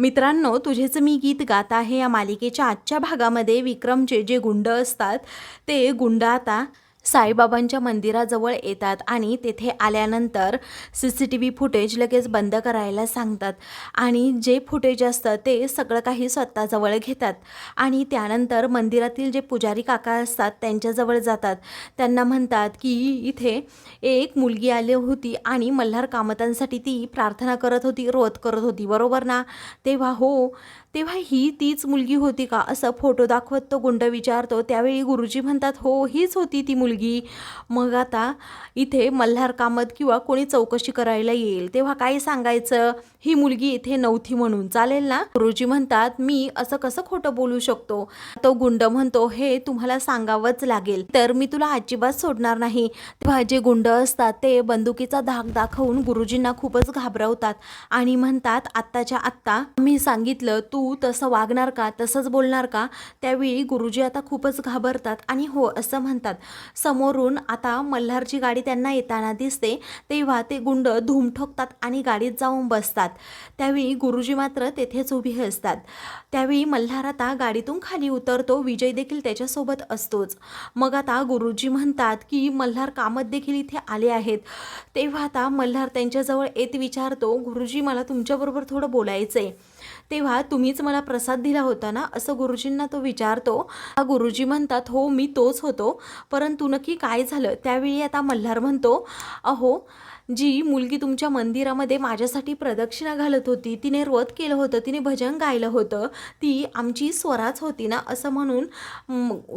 मित्रांनो तुझेच मी गीत गात आहे या मालिकेच्या आजच्या भागामध्ये विक्रमचे जे गुंड असतात ते गुंड आता साईबाबांच्या मंदिराजवळ येतात आणि तेथे आल्यानंतर C C T V footage लगेच बंद करायला सांगतात. आणि जे फुटेज असतं ते सगळं काही स्वतःजवळ घेतात. आणि त्यानंतर मंदिरातील जे पुजारी काका असतात त्यांच्याजवळ जातात. त्यांना म्हणतात की इथे एक मुलगी आली होती आणि मल्हार कामतांसाठी ती प्रार्थना करत होती रोध करत होती. बरोबर ना? तेव्हा हो तेव्हा ही तीच मुलगी होती का? असं फोटो दाखवत तो गुंड विचारतो. त्यावेळी गुरुजी म्हणतात हो हीच होती ती मुलगी. मग आता इथे मल्हार कामत किंवा कोणी चौकशी करायला येईल. तेव्हा काय सांगायचं? ही मुलगी इथे नव्हती म्हणून. चालेल ना? गुरुजी म्हणतात मी असं कसं खोटं बोलू शकतो? तो गुंड म्हणतो हे तुम्हाला सांगावंच लागेल. तर मी तुला अजिबात सोडणार नाही. तेव्हा जे गुंड असतात ते बंदुकीचा धाक दाखवून गुरुजींना खूपच घाबरवतात आणि म्हणतात आत्ताच्या आत्ता मी सांगितलं तू तू तसं वागणार का तसंच बोलणार का? त्यावेळी गुरुजी आता खूपच घाबरतात आणि हो असं म्हणतात. समोरून आता मल्हारची गाडी त्यांना येताना दिसते तेव्हा ते गुंड धूम ठोकतात आणि गाडीत जाऊन बसतात. त्यावेळी गुरुजी मात्र तेथेच उभी असतात. त्यावेळी मल्हार आता गाडीतून खाली उतरतो विजय देखील त्याच्यासोबत असतोच. मग आता गुरुजी म्हणतात की मल्हार कामत देखील इथे आले आहेत. तेव्हा आता मल्हार त्यांच्याजवळ येत विचारतो गुरुजी मला तुमच्याबरोबर थोडं बोलायचं आहे तेव्हा तुम्हीच मला प्रसाद दिला होता ना? असं गुरुजींना तो विचारतो. हा गुरुजी म्हणतात हो मी तोच होतो. परंतु नक्की काय झालं? त्यावेळी आता मल्हार म्हणतो अहो जी मुलगी तुमच्या मंदिरामध्ये माझ्यासाठी प्रदक्षिणा घालत होती तिने व्रत केलं होतं तिने भजन गायलं होतं ती आमची स्वराच होती ना असं म्हणून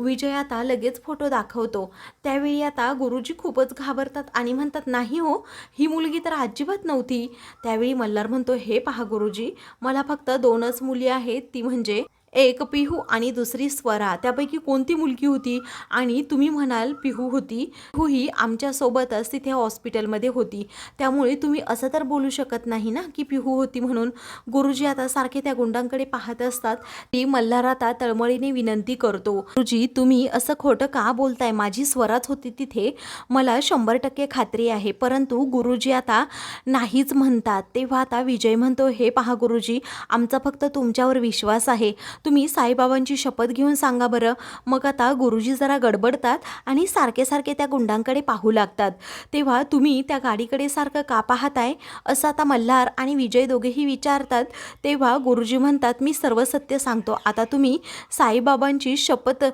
विजय आता लगेच फोटो दाखवतो. त्यावेळी आता गुरुजी खूपच घाबरतात आणि म्हणतात नाही हो ही मुलगी तर अजिबात नव्हती. त्यावेळी मल्हार म्हणतो हे पहा गुरुजी मला फक्त दोनच मुली आहेत ती म्हणजे एक पिहू आणि दुसरी स्वरा. त्यापैकी कोणती मुलगी होती? आणि तुम्ही म्हणाल पिहू होती. पिहू ही आमच्यासोबतच तिथे हॉस्पिटलमध्ये होती. त्यामुळे तुम्ही असं तर बोलू शकत नाही ना की पिहू होती म्हणून? गुरुजी आता सारखे त्या गुंडांकडे पाहत असतात. ती मल्हार आता तळमळीने विनंती करतो. गुरुजी तुम्ही असं खोटं का बोलताय? माझी स्वराच होती तिथे. मला शंभर टक्के खात्री आहे. परंतु गुरुजी आता नाहीच म्हणतात. तेव्हा आता विजय म्हणतो हे पहा गुरुजी आमचा फक्त तुमच्यावर विश्वास आहे. तुम्ही साईबाबांची शपथ घेऊन सांगा बरं. मग आता गुरुजी जरा गडबडतात आणि सारखे सारखे त्या गुंडांकडे पाहू लागतात. तेव्हा तुम्ही त्या गाडीकडे सारखं का पाहताय? असं आता मल्हार आणि विजय दोघेही विचारतात. तेव्हा गुरुजी म्हणतात मी सर्व सत्य सांगतो. आता तुम्ही साईबाबांची शपथ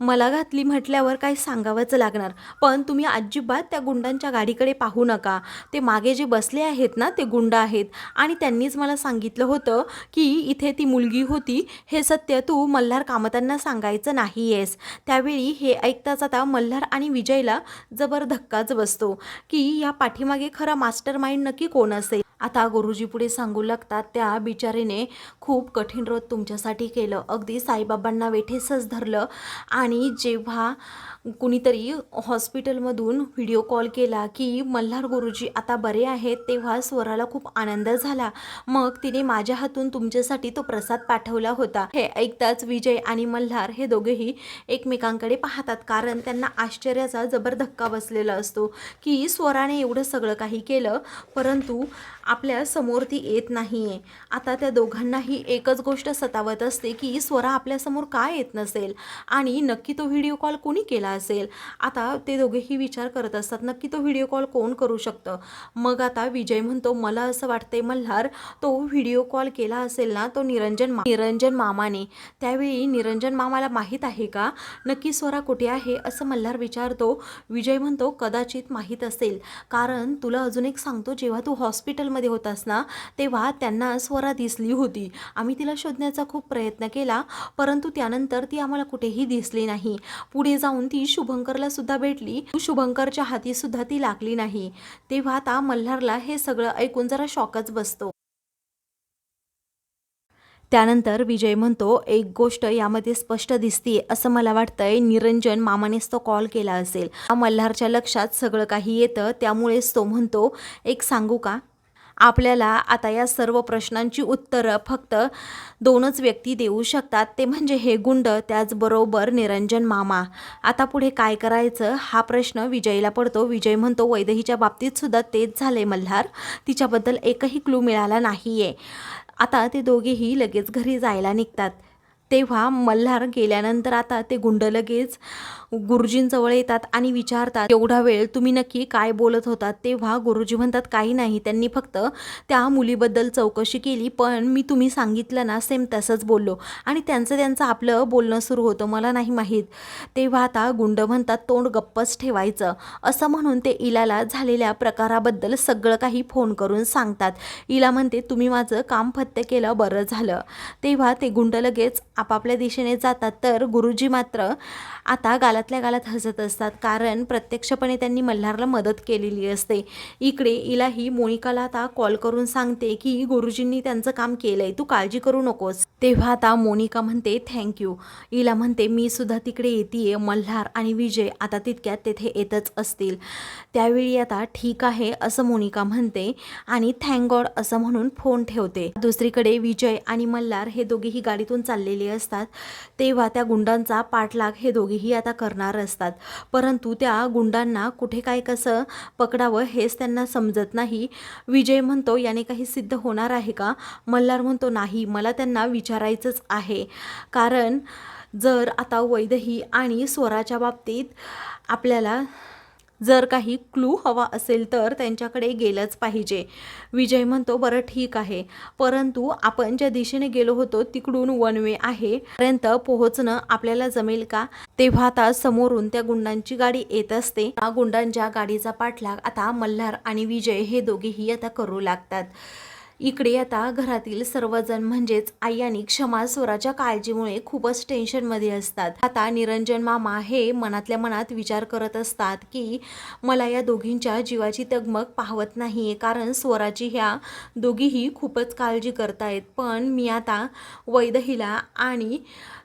मला घातली म्हटल्यावर काही सांगावंच लागणार. पण तुम्ही अजिबात त्या गुंडांच्या गाडीकडे पाहू नका. ते मागे जे बसले आहेत ना ते गुंड आहेत. आणि त्यांनीच मला सांगितलं होतं की इथे ती मुलगी होती. हे सत्य सत्य तू मल्हार कामतांना सांगायचं नाही आहेस त्यावेळी हे ऐकताच आता मल्हार आणि विजयला जबर धक्काच बसतो की या पाठीमागे खरा मास्टर माइंड नक्की कोण असेल? आता गुरुजी पुढे सांगू लागतात त्या बिचारीने खूप कठीण व्रत तुमच्यासाठी केलं. अगदी साईबाबांना वेठेसच धरलं आणि जेव्हा कुणीतरी हॉस्पिटलमधून व्हिडिओ कॉल केला की मल्हार गुरुजी आता बरे आहेत तेव्हा स्वराला खूप आनंद झाला. मग तिने माझ्या हातून तुमच्यासाठी तो प्रसाद पाठवला होता. हे ऐकताच विजय आणि मल्हार हे दोघेही एकमेकांकडे पाहतात कारण त्यांना आश्चर्याचा जबर धक्का बसलेला असतो की स्वराने एवढं सगळं काही केलं परंतु आपल्यासमोर ती येत नाही आहे आता त्या दोघांनाही एकच गोष्ट सतावत असते की स्वरा आपल्यासमोर का येत नसेल? आणि नक्की तो व्हिडिओ कॉल कोणी केला असेल? आता ते दोघेही विचार करत असतात नक्की तो व्हिडिओ कॉल कोण करू शकतं? मग आता विजय म्हणतो मला असं वाटतंय मल्हार तो व्हिडिओ कॉल केला असेल ना तो निरंजन मा निरंजन मामाने. त्यावेळी निरंजन मामाला माहीत आहे का? नक्की स्वरा कुठे आहे? असं मल्हार विचारतो. विजय म्हणतो कदाचित माहीत असेल. कारण तुला अजून एक सांगतो जेव्हा तू हॉस्पिटलमध्ये होतास ना तेव्हा त्यांना स्वरा दिसली होती. आम्ही तिला शोधण्याचा खूप प्रयत्न केला परंतु त्यानंतर ती आम्हाला कुठेही दिसली नाही. पुढे जाऊन ती शुभंकरला सुद्धा भेटली. शुभंकरच्या हाती सुद्धा ती लागली नाही. तेव्हा आता मल्हारला हे सगळं ऐकून जरा शॉकच बसतो. त्यानंतर विजय म्हणतो एक गोष्ट यामध्ये स्पष्ट दिसते असं मला वाटतंय निरंजन मामानेच तो कॉल केला असेल. मल्हारच्या लक्षात सगळं काही येतं त्यामुळेच तो म्हणतो एक सांगू का? आपल्याला आता या सर्व प्रश्नांची उत्तरं फक्त दोनच व्यक्ती देऊ शकतात. ते म्हणजे हे गुंड त्याचबरोबर निरंजन मामा. आता पुढे काय करायचं? हा प्रश्न विजयला पडतो. विजय म्हणतो वैदहीच्या बाबतीत सुद्धा तेच झाले मल्हार. तिच्याबद्दल एकही क्लू मिळाला नाही आहे आता ते दोघेही लगेच घरी जायला निघतात. तेव्हा मल्हार गेल्यानंतर आता ते गुंड लगेच गुरुजींजवळ येतात आणि विचारतात एवढा वेळ तुम्ही नक्की काय बोलत होतात? तेव्हा गुरुजी म्हणतात काही नाही त्यांनी फक्त त्या मुलीबद्दल चौकशी केली पण मी तुम्ही सांगितलं ना सेम तसंच बोललो. आणि त्यांचं त्यांचं आपलं बोलणं सुरू होतं मला नाही माहीत. तेव्हा आता गुंड म्हणतात तोंड गप्पच ठेवायचं. असं म्हणून ते इलाला झालेल्या प्रकाराबद्दल सगळं काही फोन करून सांगतात. इला म्हणते तुम्ही माझं काम फत्ते केलं बरं झालं. तेव्हा ते गुंड लगेच आपापल्या दिशेने जातात तर गुरुजी मात्र आता गालातल्या गालात हसत असतात. कारण प्रत्यक्षपणे त्यांनी मल्हारला मदत केलेली असते. इकडे इलाही मोनिकाला आता कॉल करून सांगते की गुरुजींनी त्यांचं काम केलंय. तू काळजी करू नकोस. तेव्हा आता मोनिका म्हणते थँक्यू इला म्हणते मी सुद्धा तिकडे येते मल्हार आणि विजय आता तितक्यात तेथे येतच असतील. त्यावेळी आता ठीक आहे असं मोनिका म्हणते आणि थँक गॉड असं म्हणून फोन ठेवते. दुसरीकडे विजय आणि मल्हार हे दोघेही गाडीतून चाललेले असतात तेव्हा त्या गुंडांचा पाठलाग हे दोघेही आता करणार असतात. परंतु त्या गुंडांना कुठे काय कसं पकडावं हेच त्यांना समजत नाही. विजय म्हणतो याने काही सिद्ध होणार आहे का? मल्हार म्हणतो नाही मला त्यांना विचारायचंच आहे. कारण जर आता वैदही आणि स्वराच्या बाबतीत आपल्याला जर काही क्लू हवा असेल तर त्यांच्याकडे गेलंच पाहिजे. विजय म्हणतो बरं ठीक आहे. परंतु आपण ज्या दिशेने गेलो होतो तिकडून वन वे आहे. पर्यंत पोहोचणं आपल्याला जमेल का? तेव्हा आता समोरून त्या गुंडांची गाडी येत असते. गुंडांच्या गाडीचा पाठलाग आता मल्हार आणि विजय हे दोघेही आता करू लागतात. इकडे आता घरातील सर्वजण म्हणजेच आई आणि क्षमा स्वराच्या काळजीमुळे खूपच टेन्शनमध्ये असतात. आता निरंजन मामा हे मनातल्या मनात विचार करत असतात की मला या दोघींच्या जीवाची तगमग पाहवत नाही कारण स्वराची ह्या दोघीही खूपच काळजी करतायत. पण मी आता वैदहीला आणि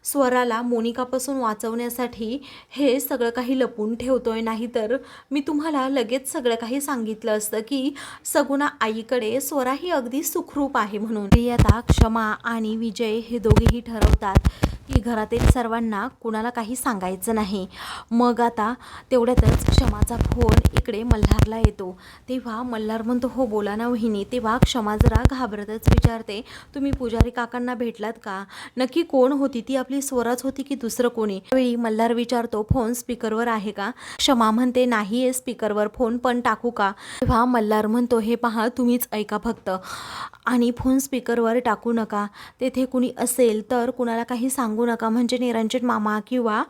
स्वराला मोनिकापासून वाचवण्यासाठी हे सगळं काही लपून ठेवतोय. नाहीतर मी तुम्हाला लगेच सगळं काही सांगितलं असतं की सगुणा आईकडे स्वरा ही अगदी सुखरूप आहे म्हणून. तरी आता क्षमा आणि विजय हे दोघेही ठरवतात. की घरातील सर्वांना कुणाला काही सांगायचं नाही. मग आता तेवढ्यातच क्षमाचा फोन इकडे मल्हारला येतो. तेव्हा मल्हार म्हणतो हो बोला ना वहिनी. तेव्हा क्षमा जरा घाबरतच विचारते तुम्ही पुजारी काकांना भेटलात का? नक्की कोण होती? ती आपली स्वराच होती की दुसरं कोणी? त्यावेळी मल्हार विचारतो फोन स्पीकरवर आहे का? क्षमा म्हणते नाही आहे स्पीकरवर फोन पण टाकू का? तेव्हा मल्हार म्हणतो हे पहा तुम्हीच ऐका फक्त. आणि फोन स्पीकरवर टाकू नका. तेथे कुणी असेल तर कुणाला काही सांगू सांगू नका. म्हणजे निरंजन मामा किंवा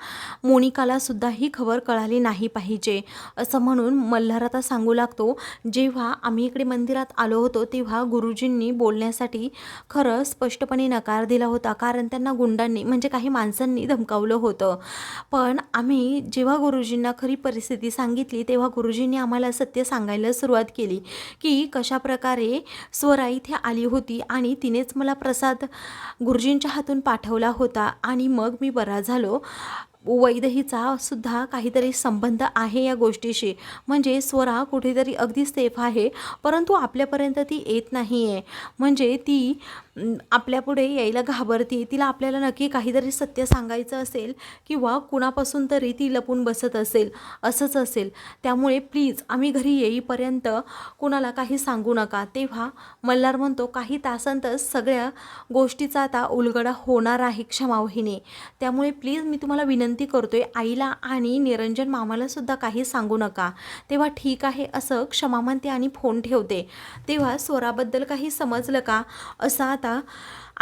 मोनिकाला सुद्धा ही खबर कळाली नाही पाहिजे. असं म्हणून मल्हार आता सांगू लागतो जेव्हा आम्ही इकडे मंदिरात आलो होतो तेव्हा गुरुजींनी बोलण्यासाठी खरं स्पष्टपणे नकार दिला होता. कारण त्यांना गुंडांनी म्हणजे काही माणसांनी धमकावलं होतं. पण आम्ही जेव्हा गुरुजींना खरी परिस्थिती सांगितली तेव्हा गुरुजींनी आम्हाला सत्य सांगायला सुरुवात केली की कशाप्रकारे स्वरा इथे आली होती आणि तिनेच मला प्रसाद गुरुजींच्या हातून पाठवला होता. आणि मग मी बरा झालो. वैदहीचा सुद्धा काहीतरी संबंध आहे या गोष्टीशी. म्हणजे स्वरा कुठेतरी अगदी सेफ आहे परंतु आपल्यापर्यंत ती येत नाही आहे म्हणजे ती आपल्यापुढे यायला घाबरते तिला आपल्याला नक्की काहीतरी सत्य सांगायचं असेल किंवा कुणापासून तरी ती लपून बसत असेल असंच असेल. त्यामुळे प्लीज आम्ही घरी येईपर्यंत कुणाला काही सांगू नका. तेव्हा मल्हार म्हणतो काही तासांतच सगळ्या गोष्टीचा आता उलगडा होणार आहे क्षमावहिने त्यामुळे प्लीज मी तुम्हाला विनंती करतोय आईला आणि निरंजन मामालासुद्धा काही सांगू नका. तेव्हा ठीक आहे असं क्षमा म्हणते आणि फोन ठेवते. तेव्हा स्वराबद्दल काही समजलं का? असा आता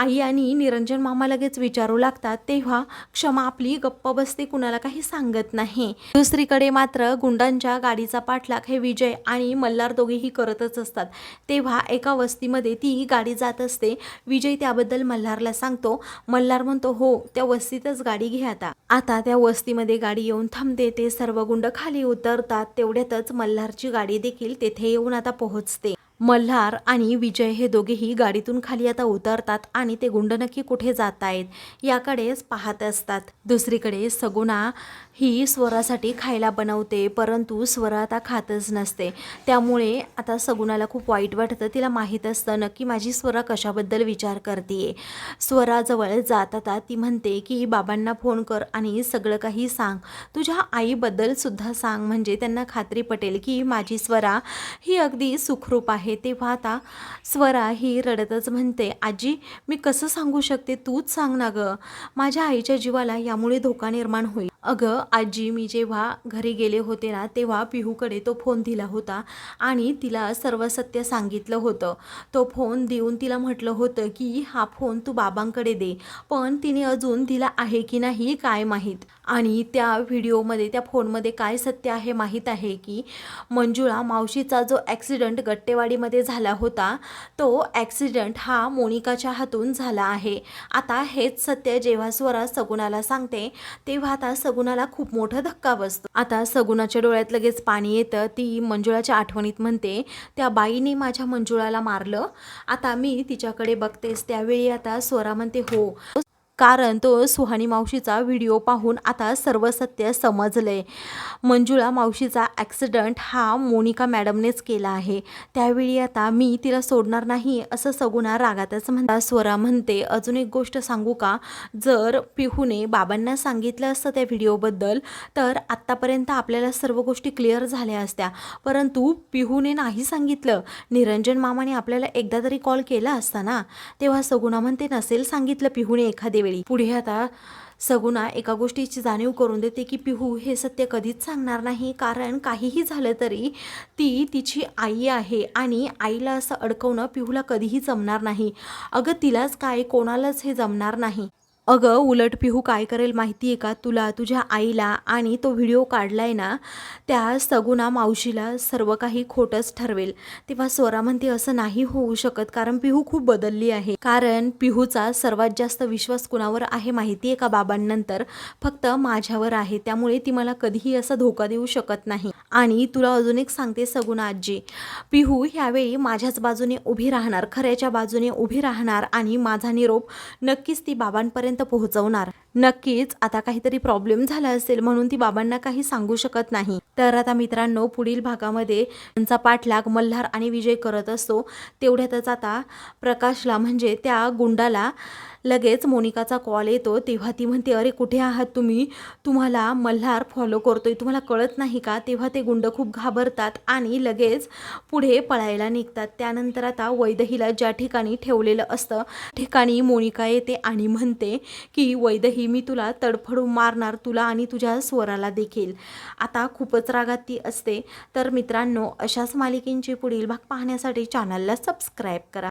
आई आणि निरंजन मामा लगेच विचारू लागतात तेव्हा क्षमा आपली गप्प बसते कुणाला काही सांगत नाही. दुसरीकडे मात्र गुंडांच्या गाडीचा पाठलाग हे विजय आणि मल्हार दोघेही करतच असतात. तेव्हा एका वस्तीमध्ये ती गाडी जात असते. विजय त्याबद्दल मल्हारला सांगतो. मल्हार म्हणतो हो त्या वस्तीतच गाडी घे आता. आता त्या वस्तीमध्ये गाडी येऊन थांबते. ते सर्व गुंड खाली उतरतात. तेवढ्यातच मल्हारची गाडी देखील तेथे येऊन आता पोहोचते. मल्हार आणि विजय हे दोघेही गाडीतून खाली आता उतरतात आणि ते गुंड नक्की कुठे जात आहेत याकडेच पाहत असतात. दुसरीकडे सगुणा ही स्वरासाठी खायला बनवते परंतु स्वर आता खातच नसते. त्यामुळे आता सगुणाला खूप वाईट वाटतं. तिला माहीत असतं नक्की माझी स्वरा कशाबद्दल विचार करते स्वराजवळ जात आता ती म्हणते की बाबांना फोन कर आणि सगळं काही सांग. तुझ्या आईबद्दल सुद्धा सांग. म्हणजे त्यांना खात्री पटेल की माझी स्वरा ही अगदी सुखरूप आहे. तेव्हा आता स्वरा ही रडतच म्हणते आजी मी कसं सांगू शकते? तूच सांग ना गं. माझ्या आईच्या जीवाला यामुळे धोका निर्माण होईल. अगं आजी मी जेव्हा घरी गेले होते ना तेव्हा पिहूकडे तो फोन दिला होता आणि तिला सर्व सत्य सांगितलं होतं. तो फोन देऊन तिला म्हटलं होतं की हा फोन तू बाबांकडे दे पण तिने अजून दिला आहे की नाही काय माहीत? आणि त्या व्हिडिओमध्ये त्या फोनमध्ये काय सत्य आहे माहीत आहे की मंजुळा मावशीचा जो ॲक्सिडंट गट्टेवाडीमध्ये झाला होता तो ॲक्सिडंट हा मोनिकाच्या हातून झाला आहे. आता हेच सत्य जेव्हा स्वरा सगुणाला सांगते तेव्हा आता सगुणाला खूप मोठा धक्का बसतो. आता सगुणाच्या डोळ्यात लगेच पाणी येतं. ती मंजुळाच्या आठवणीत म्हणते त्या बाईने माझ्या मंजुळाला मारलं. आता मी तिच्याकडे बघतेस त्यावेळी आता स्वरा म्हणते हो. कारण तो सुहानी मावशीचा व्हिडिओ पाहून आता सर्व सत्य समजले. मंजुळा मावशीचा ॲक्सिडंट हा मोनिका मॅडमनेच केला आहे. त्यावेळी आता मी तिला सोडणार नाही असं सगुणा रागातच म्हणता स्वरा म्हणते अजून एक गोष्ट सांगू का? जर पिहूने बाबांना सांगितलं असतं त्या व्हिडिओबद्दल तर आत्तापर्यंत आपल्याला सर्व गोष्टी क्लिअर झाल्या असत्या. परंतु पिहूने नाही सांगितलं. निरंजन मामाने आपल्याला एकदा तरी कॉल केला असता ना? तेव्हा सगुणा म्हणते नसेल सांगितलं पिहूने एखाद्या वेळी पुढे आता सगुणा एका गोष्टीची जाणीव करून देते की पिहू हे सत्य कधीच सांगणार नाही. कारण काहीही झालं तरी ती तिची आई आहे आणि आईला असं अडकवणं पिहूला कधीही जमणार नाही. अगं तिलाच काय कोणालाच हे जमणार नाही. अगं उलट पिहू काय करेल माहिती आहे का? तुला तुझ्या आईला आणि तो व्हिडिओ काढलाय ना त्या सगुणा मावशीला सर्व काही खोटंच ठरवेल. तेव्हा स्वरा म्हणते असं नाही होऊ शकत कारण पिहू खूप बदलली आहे. कारण पिहूचा सर्वात जास्त विश्वास कुणावर आहे माहिती आहे का बाबांनंतर? फक्त माझ्यावर आहे. त्यामुळे ती मला कधीही असा धोका देऊ शकत नाही. आणि तुला अजून एक सांगते सगुणा आजी. पिहू ह्यावेळी माझ्याच बाजूने उभी राहणार खऱ्याच्या बाजूने उभी राहणार आणि माझा निरोप नक्कीच ती बाबांपर्यंत पोहोचवणार. नक्कीच आता काहीतरी प्रॉब्लेम झाला असेल म्हणून ती बाबांना काही सांगू शकत नाही. तर आता मित्रांनो पुढील भागामध्ये त्यांचा पाठलाग मल्हार आणि विजय करत असतो. तेवढ्यातच आता प्रकाशला म्हणजे त्या गुंडाला लगेच मोनिकाचा कॉल येतो. तेव्हा ती म्हणते अरे कुठे आहात तुम्ही? तुम्हाला मल्हार फॉलो करतोय. तुम्हाला कळत नाही का? तेव्हा ते गुंड खूप घाबरतात आणि लगेच पुढे पळायला निघतात. त्यानंतर आता वैदहीला ज्या ठिकाणी ठेवलेलं असतं ठिकाणी मोनिका येते आणि म्हणते की वैदही मी तुला तडफडून मारणार तुला आणि तुझ्या स्वराला देखील. आता खूपच रागात ती असते. तर मित्रांनो अशाच मालिकेंची पुढील भाग पाहण्यासाठी चॅनलला सबस्क्राईब करा.